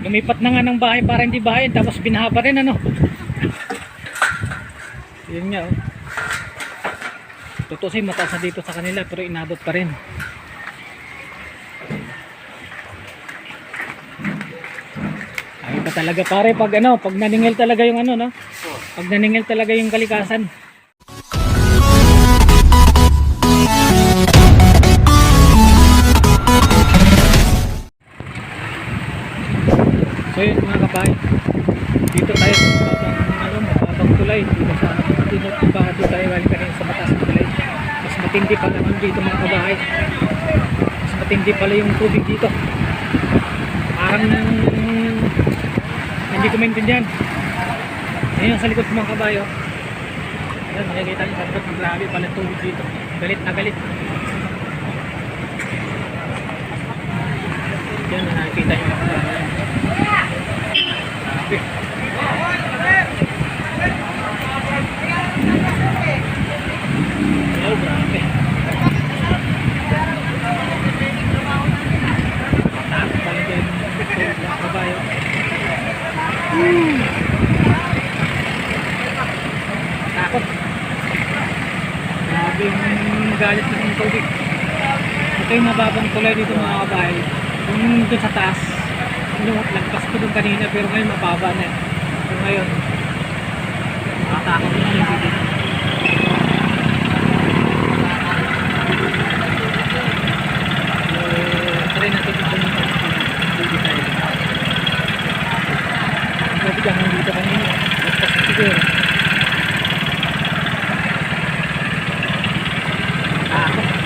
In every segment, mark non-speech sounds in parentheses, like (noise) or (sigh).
Lumipat na nga ng bahay para hindi bahay tapos binaha pa rin ano. Yun nga oh. Totoo siya mataas na dito sa kanila pero inabot pa rin. Ay pa talaga pare pag ano, pag naningil talaga yung ano no. Pag naningil talaga yung kalikasan. Matindi pa naman dito mga kabahay. Mas matindi pala yung tubig dito. Parang hindi ko maintindihan. Ayun sa likod ko mga kabayo. Ayan, makikita niyo sa likod grabe pala tubig dito. Galit na galit. Yan, nakikita niyo mga kabayo. Grabe. Oh, grabe. Takot talaga yung tubig mga kabayo. Takot. Grabe yung galit ng tubig. Ito tulay dito mga kabahay. Yung doon sa taas, yung lagpas ko doon kanina pero ngayon mababa na. So ngayon, nakatakot na yung tubig. So, try natin yung pumunta ng tubig tayo. Grabe ka dito kanina. Lagpas na siguro. Takot.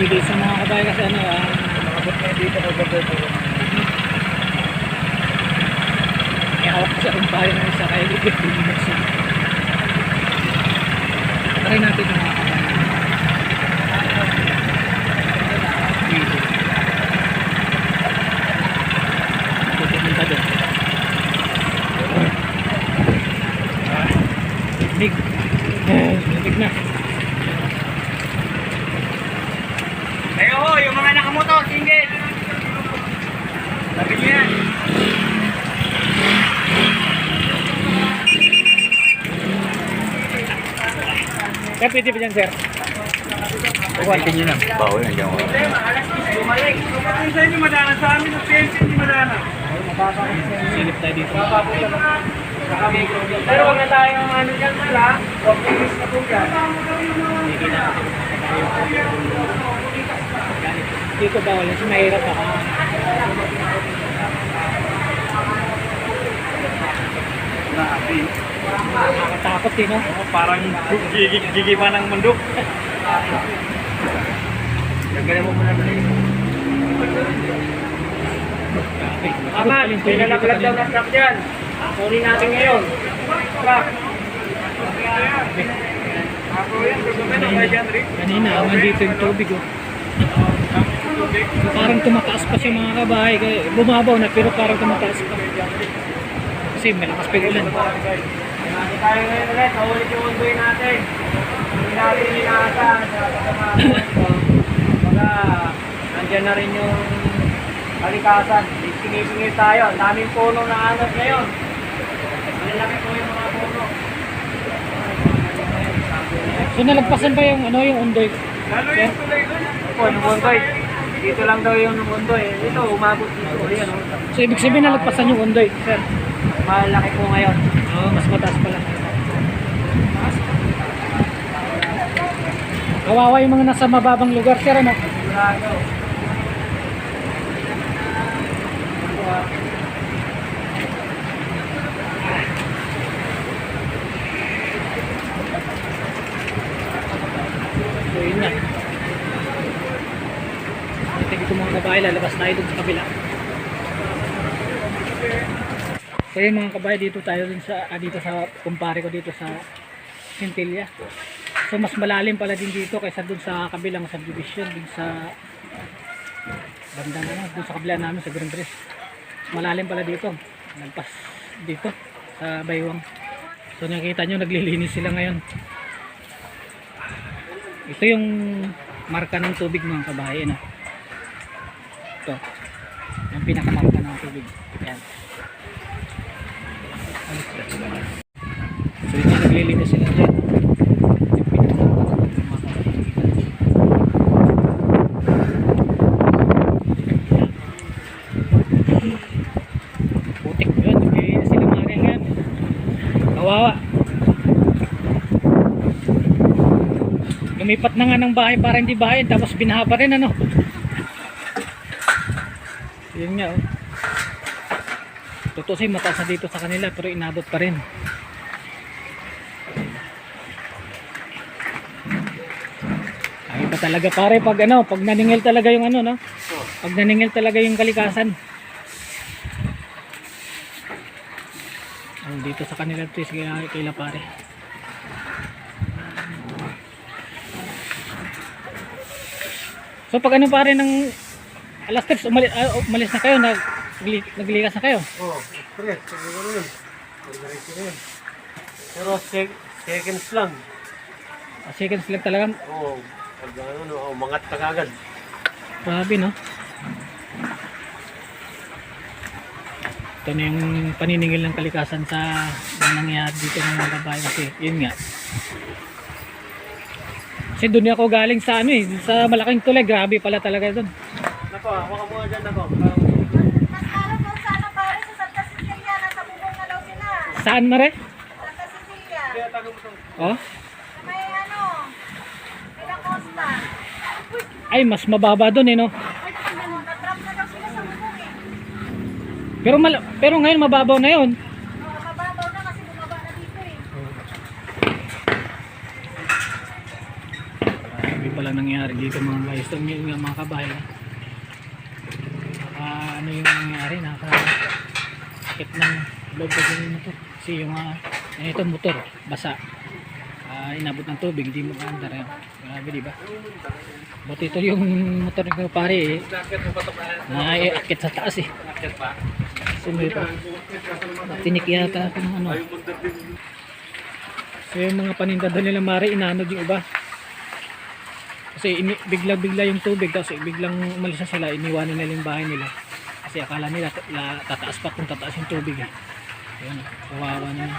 Pwede sa mga kabayan kasi ano, ah, makabot na dito kung bago po. May hawak ko sa kumpare ng isa kaya ligit pinimos (laughs) siya. Try natin mga kabayan. Dito. Pupunta doon. Lamig. Lamig na. Ayo ho, yung mga nakamotor, single. Sabi niyo yan. Kaya pwede ba dyan, sir? Pagkakin nyo na. Bawal na dyan. Bumalik. Kung sa inyo madana, sa amin sa PNC hindi madana. Silip tayo dito. Pero wag na tayong ano dyan sila. Optimist na po dyan. Dito bawal. Kasi mahirap ako. Grabe. Nakakatakot din, no? Oh, parang gigi pa ng mundo. Gagaling mo muna. Grabe. Aman, may nalaglag daw na truck dyan. Kunin natin ngayon. Truck. Na? Kanina, aman dito yung tubig, oh. Parang tumataas pa siya mga kabahay. Bumabaw na, pero parang tumataas pa. Kasi malakas pa yung ulan. Hindi tayo ngayon ulit, naulit yung undoy natin. Hindi natin inaasahan sa kasama ko. Baga, nandyan na rin yung kalikasan. Singit-singit tayo. Ang daming puno na anod ngayon. Malalaki po yung mga puno. So nalagpasan pa yung ano yung undoy. Lalo yung tulay doon. Opo, yung undoy. Dito lang daw yung undoy. Ito, umabot dito. Ayan, oh. So ibig sabihin nalagpasan yung undoy, sir. Malaki po ngayon. Oo, mas mataas pala. Kawawa yung mga nasa mababang lugar, sir, ano? So yun na. Ito dito mga kabahay, lalabas tayo dun sa kabila. Yun mga kabahay, dito tayo dun sa, ah, dito sa, kumpare ko dito sa Centilla. So mas malalim pala din dito kaysa dun sa kabilang subdivision, dun sa bandang ano, dun sa kabila namin sa Green Bridge. Malalim pala dito. Nagpas dito sa Baywang. So nakita nyo, naglilinis sila ngayon. Ito yung marka ng tubig mga kabahayan. Ah. Ito. Yung pinakamarka ng tubig. Yan. So yung naglilinis sila dyan. Putik yun. Naglilinis sila mga yan. Kawawa. Lumipat na nga ng bahay para hindi bahay tapos binaha pa rin ano. Yun nga oh. Totoo siya mataas na dito sa kanila pero inabot pa rin. Ay pa talaga pare pag ano, pag naningil talaga yung ano no. Pag naningil talaga yung kalikasan. Oh, dito sa kanila ito kaya kaila pare. So pag ano pare ng alas 3 umalis, ah, umalis na kayo, nag, naglikas na kayo. Oo, oh, express. Siguro yun. Diretso na yun. Pero sec- seconds lang. Ah, Seconds lang talaga. Oo. Pag ano, no, oh, mangat ka. Grabe no. Ito na yung paniningil ng kalikasan sa mga nangyayari dito ng mga babae kasi yun nga. Kasi doon ako galing sa ano eh, sa malaking tulay, grabe pala talaga doon. Nako, hawakan mo nga dyan, nako. Mas araw daw sana pare sa Santa Cecilia, nasa bubong na daw sila. Saan mare? Santa Cecilia. Oh? May ano, Villa Costa. Ay, mas mababa doon eh no. Ay, natrap na daw sila sa bubong eh. Pero mal- pero ngayon mababaw na yun. Oh, mababaw na kasi bumaba na dito eh. Grabe pala nangyari dito mga guys. Ito yung nga mga kabayan. Ah, ano yung nangyari? Nakakakit ng loob ko yung motor. Kasi yung uh, ito motor, basa. Ah, inabot ng tubig, hindi mo kaandar yun. Grabe di ba? Buti ito yung motor ko pare eh. Naiakit sa taas eh. Kasi may pa. Tinik yata ako ng ano. So yung mga paninda doon nila mare, inanod yung iba. Kasi ini- bigla-bigla yung tubig tapos biglang umalis na sila, iniwanan nila yung bahay nila. Kasi akala nila ta- la- tataas pa kung tataas yung tubig eh. Ayun, kawawa na yun.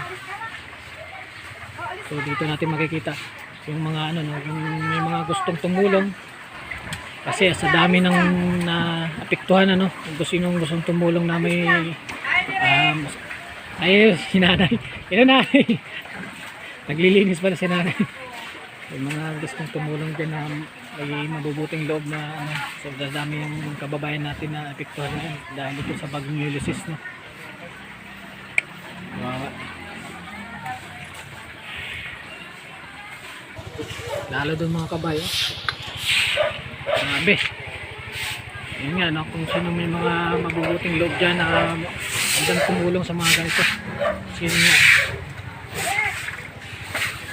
So dito natin makikita yung mga ano no, yung may mga gustong tumulong. Kasi sa dami ng na apektuhan ano, kung gusto nung gustong tumulong na may um, ay hinanay. Ino nanay. (laughs) Naglilinis pala si nanay. Yung mga gustong tumulong din na may mabubuting loob na ano, so dadami yung kababayan natin na apektuhan ngayon dahil ito sa bagong Ulysses no. Lalo doon mga kabayo. Grabe. Yun nga, no, kung sino may mga mabubuting loob dyan na hanggang tumulong sa mga ganito. Sino nga.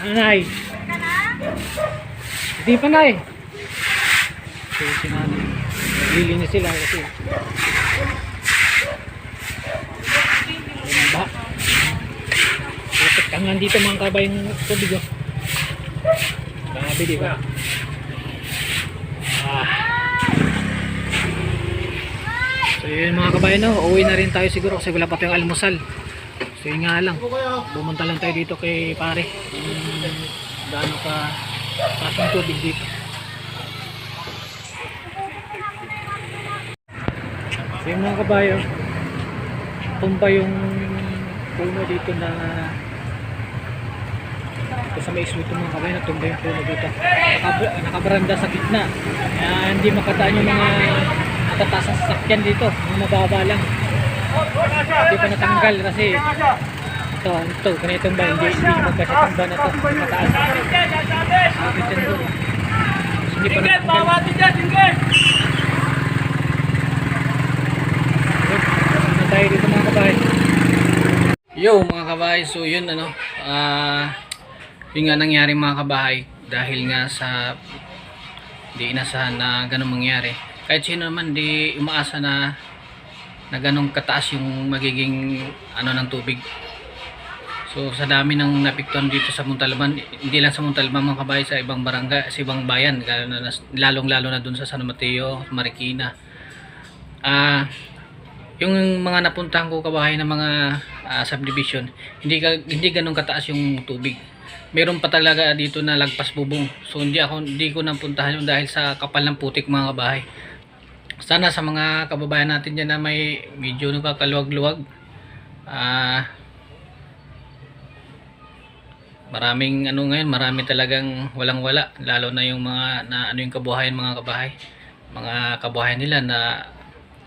Ano nay? Hindi pa nay. So, si nanay. Naglilinis sila kasi. Ba? Dito mga kabayong tubig oh. Grabe di ba? Ah. So yun mga kabayan no, uuwi na rin tayo siguro kasi wala pa tayong almusal. So yun nga lang, bumunta lang tayo dito kay pare. Yung gaano ka taas ng tubig dito. So yun mga kabayo, tumba yung puno dito na ito sa may isluto mga kabay na tumba yung puno dito. Nakabra, nakabaranda sa gitna. Kaya hindi makadaan yung mga tataas sa sasakyan dito. Yung mababa lang. Hindi pa natanggal kasi ito, ito, ganitong ba? Hindi, hindi magkasitong ba? Na ito mataas. Doon. hindi pa natanggal. tayo dito mga kabay Yo mga kabay, so yun ano, ah yun nga nangyari mga kabahay dahil nga sa di inasahan na ganun mangyari. Kahit sino naman di umaasa na na ganun kataas yung magiging ano ng tubig. So sa dami ng napiktuhan dito sa Muntalban, hindi lang sa Muntalban mga kabahay sa ibang barangay, sa ibang bayan, lalong lalo na dun sa San Mateo, Marikina. ah yung mga napuntahan ko kabahay ng mga ah, subdivision, hindi hindi ganun kataas yung tubig. Meron pa talaga dito na lagpas bubong. So hindi ako hindi ko napuntahan yun dahil sa kapal ng putik mga kabahay. Sana sa mga kababayan natin diyan na may medyo nagkakaluwag-luwag ah maraming ano ngayon, marami talagang walang-wala lalo na yung mga na ano yung kabuhayan mga kabahay. Mga kabuhayan nila na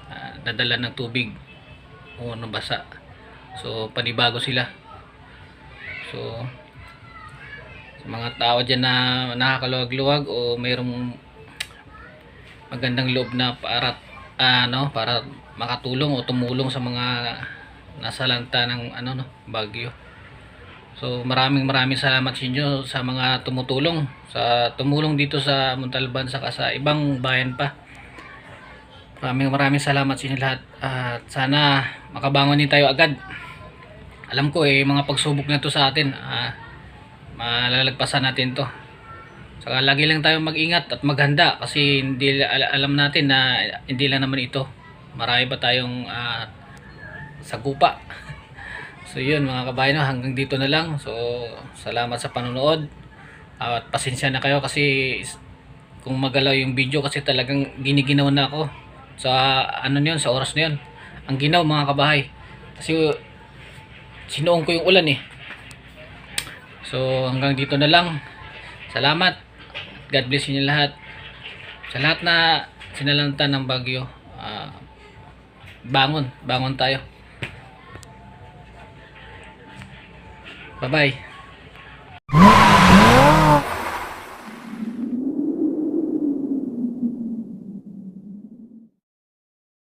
ah, nadala ng tubig o nabasa. So panibago sila. So mga tao dyan na nakakaluwag-luwag o mayroong magandang loob na para ano para makatulong o tumulong sa mga nasa lanta ng ano no bagyo. So maraming maraming salamat sa inyo sa mga tumutulong sa tumulong dito sa Montalban saka sa ibang bayan pa. Maraming maraming salamat sa inyo lahat at sana makabangon din tayo agad. Alam ko eh mga pagsubok na to sa atin. Ah, malalagpasan natin to. Saka lagi lang tayo mag-ingat at maghanda kasi hindi al- alam natin na hindi lang naman ito. Marami pa tayong ah, sagupa. (laughs) So yun mga kabayan, hanggang dito na lang. So salamat sa panonood. At pasensya na kayo kasi kung magalaw yung video kasi talagang giniginaw na ako sa ano na yun, sa oras na yun. Ang ginaw mga kabahay. Kasi sinuong ko yung ulan eh. So hanggang dito na lang. Salamat. God bless inyo lahat. Sa lahat na sinalanta ng bagyo. ah, bangon. Bangon tayo. Bye-bye.